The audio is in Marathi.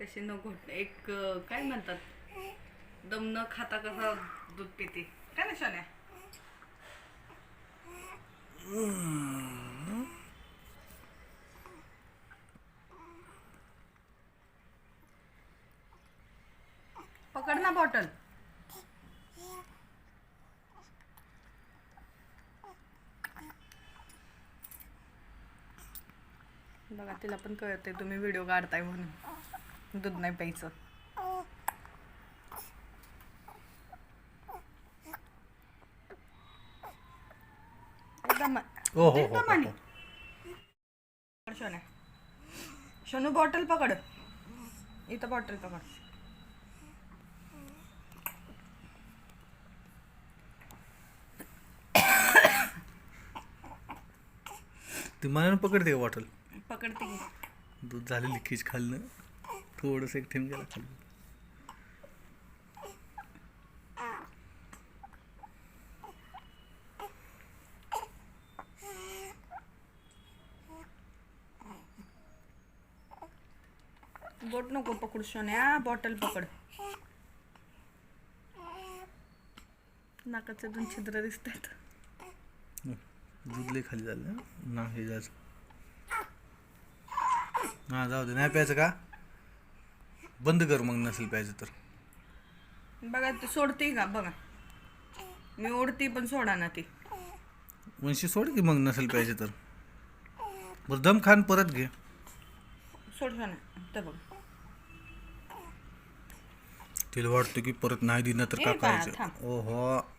तशी न घोट एक काय म्हणतात? दम न खाता कसा दूध पिते. काय ना शान्या पकड ना बॉटल. बघा तिला पण कळते तुम्ही व्हिडिओ काढताय म्हणून. दूध नाही प्यायचं. एकदम ओ हो एकदम आणि. पकड शोन्या शोनू बॉटल पकड. इथं बॉटल पकड. ती मनानं पकडते का बॉटल पकडते की. दूध झालं लिकेज खाल्लं. थोडंसं एक थेंब गेला. खाल्लं बोट नको पकड शोन्या बॉटल पकड. नाकाचे दोन छिद्र दिसत आहेत दूध लई खाली झालं. ना हे जायचं हां जाऊ दे. नाही प्यायचं का? बंद कर मग नसेल प्यायचं तर. बघा ती सोडते का? बघा. मी ओढते पण सोडा ना ती. वंशी सोड की मग नसेल प्यायचं तर. बरं दम खान परत घे. सोड शोन्या तर बघ. तिला वाटतं की परत नाही दिलं तर ए का बा, करायचं? थांब. ओहो.